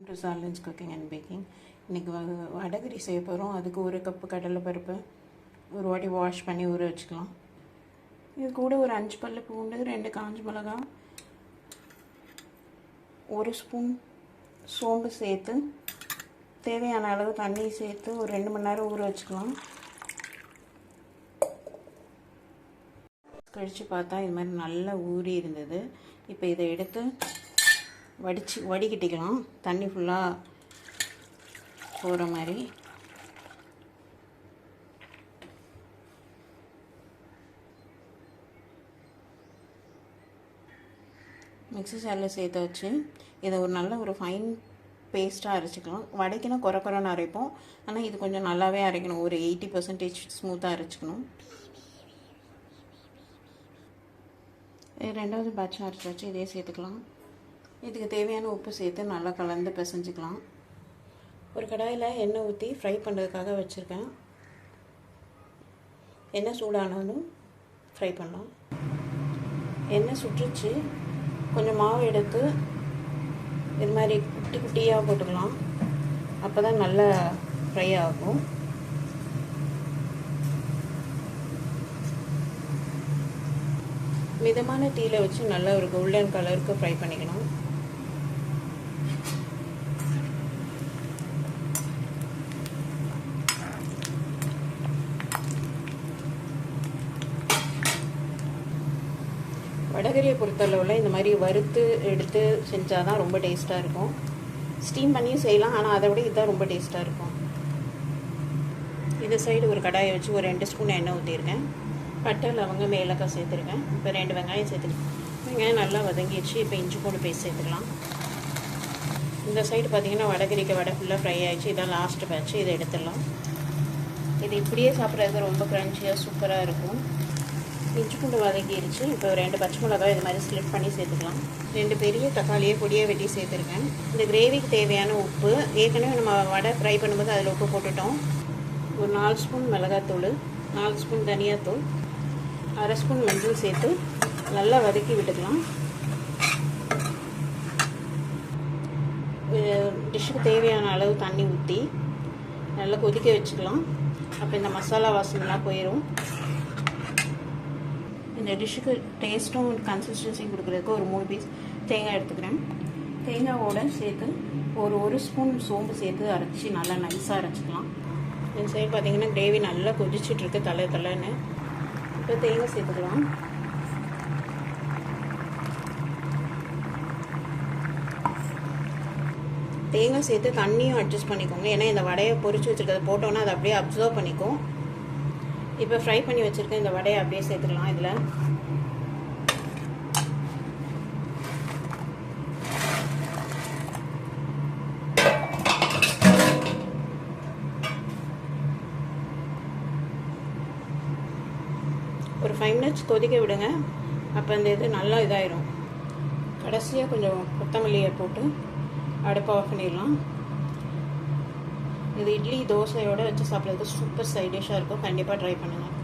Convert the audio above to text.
To சாலன்ஸ் cooking and baking இன்றைக்கி வடகரி செய்ய போகிறோம் அதுக்கு ஒரு கப்பு கடலை பருப்பு ஒரு வாட்டி வாஷ் பண்ணி ஊற வச்சுக்கலாம். இது கூட ஒரு அஞ்சு பல்லு பூண்டு ரெண்டு காஞ்ச மிளகாய் ஒரு ஸ்பூன் சோம்பு சேர்த்து தேவையான அளவு தண்ணி சேர்த்து ஒரு ரெண்டு மணி நேரம் ஊற வச்சுக்கலாம். கழித்து பார்த்தா இது மாதிரி நல்லா ஊறி இருந்தது. இப்போ இதை எடுத்து வடித்து வடிகட்டிக்கலாம் தண்ணி ஃபுல்லாக போகிற மாதிரி. மிக்ஸி சாரில் சேர்த்து வச்சு இதை ஒரு நல்ல ஒரு ஃபைன் பேஸ்ட்டாக அரைச்சிக்கலாம். வடைக்கினா குறை குறைன்னு அரைப்போம். ஆனால் இது கொஞ்சம் நல்லாவே அரைக்கணும். ஒரு எயிட்டி பர்சன்டேஜ் ஸ்மூத்தாக அரைச்சிக்கணும். ரெண்டாவது பேட்ச் அரைச்சி வச்சு இதே சேர்த்துக்கலாம். இதுக்கு தேவையான உப்பு சேர்த்து நல்லா கலந்து பிசைஞ்சிக்கலாம். ஒரு கடாயில் எண்ணெய் ஊற்றி ஃப்ரை பண்ணுறதுக்காக வச்சுருக்கேன். எண்ணெய் சூடானதும் ஃப்ரை பண்ணலாம். எண்ணெய் சுட்டுச்சு கொஞ்சம் மாவு எடுத்து இது மாதிரி குட்டி குட்டியாக போட்டுக்கலாம். அப்போ தான் நல்லா ஃப்ரை ஆகும். மிதமான தீயில் வச்சு நல்லா ஒரு கோல்டன் கலருக்கு ஃப்ரை பண்ணிக்கணும். வடகரியை பொறுத்தளவில் இந்த மாதிரி வறுத்து எடுத்து செஞ்சால் தான் ரொம்ப டேஸ்ட்டாக இருக்கும். ஸ்டீம் பண்ணியும் செய்யலாம் ஆனால் அதை விட இதுதான் ரொம்ப டேஸ்ட்டாக இருக்கும். இந்த சைடு ஒரு கடாயை வச்சு ஒரு ரெண்டு ஸ்பூன் எண்ணெய் ஊற்றிருக்கேன் பட்டை லவங்க மேலக்காய் சேர்த்துருக்கேன். இப்போ ரெண்டு வெங்காயம் சேர்த்துருக்கேன் வெங்காயம் நல்லா வதங்கிடுச்சு. இப்போ இஞ்சி பூண்டு பேஸ்ட் சேர்த்துக்கலாம். இந்த சைடு பார்த்தீங்கன்னா வடகரிக்க வடை ஃபுல்லாக ஃப்ரை ஆகிடுச்சு இதான் லாஸ்ட்டு பேட்ச் இதை எடுத்துடலாம். இது இப்படியே சாப்பிட்றது ரொம்ப க்ரன்ச்சியாக சூப்பராக இருக்கும். இஞ்சி பூண்டு வதக்கிடுச்சு. இப்போ ரெண்டு பச்சை மிளகாய் இது மாதிரி ஸ்லிப் பண்ணி சேர்த்துக்கலாம். ரெண்டு பெரிய தக்காளியை பொடியாக வெட்டி சேர்த்துருக்கேன். இந்த கிரேவிக்கு தேவையான உப்பு ஏற்கனவே நம்ம வடை ஃப்ரை பண்ணும்போது அதில் உப்பு போட்டுட்டோம். ஒரு நாலு ஸ்பூன் மிளகாத்தூள் நாலு ஸ்பூன் தனியாத்தூள் அரை ஸ்பூன் மஞ்சள் சேர்த்து நல்லா வதக்கி விட்டுக்கலாம். டிஷ்ஷுக்கு தேவையான அளவு தண்ணி ஊற்றி நல்லா கொதிக்க வச்சுக்கலாம். அப்போ இந்த மசாலா வாசனைலாம் போயிடும் இந்த டிஷ்ஷுக்கு டேஸ்ட்டும் கன்சிஸ்டன்சியும் கொடுக்குறதுக்கு ஒரு மூணு பீஸ் தேங்காய் எடுத்துக்கிறேன். தேங்காவோட சேர்த்து ஒரு ஒரு ஸ்பூன் சோம்பு சேர்த்து அரைச்சி நல்லா நைஸாக அரைச்சிக்கலாம். இந்த சைடு பார்த்தீங்கன்னா கிரேவி நல்லா கொதிச்சிட்ருக்கு தலை தலைன்னு. இப்போ தேங்காய் சேர்த்துக்கலாம். தேங்காய் சேர்த்து தண்ணியும் அட்ஜஸ்ட் பண்ணிக்கோங்க. ஏன்னா இந்த வடையை பொறிச்சு வச்சுருக்கிறது போட்டோன்னா அதை அப்படியே அப்சர்வ் பண்ணிக்கும். இப்போ ஃப்ரை பண்ணி வச்சுருக்க இந்த வடையை அப்படியே சேர்த்துக்கலாம் இதில். ஒரு ஃபைவ் மினிட்ஸ் கொதிக்க விடுங்க. அப்போ அந்த இது நல்லா இதாயிரும். கடைசியாக கொஞ்சம் கொத்தமல்லியை போட்டு அடுப்பை ஆஃப் பண்ணிடலாம். இது இட்லி தோசையோடு வச்சு சாப்பிட்றதுக்கு சூப்பர் சைட் டிஷ்ஷாக இருக்கும். கண்டிப்பாக ட்ரை பண்ணுங்கள்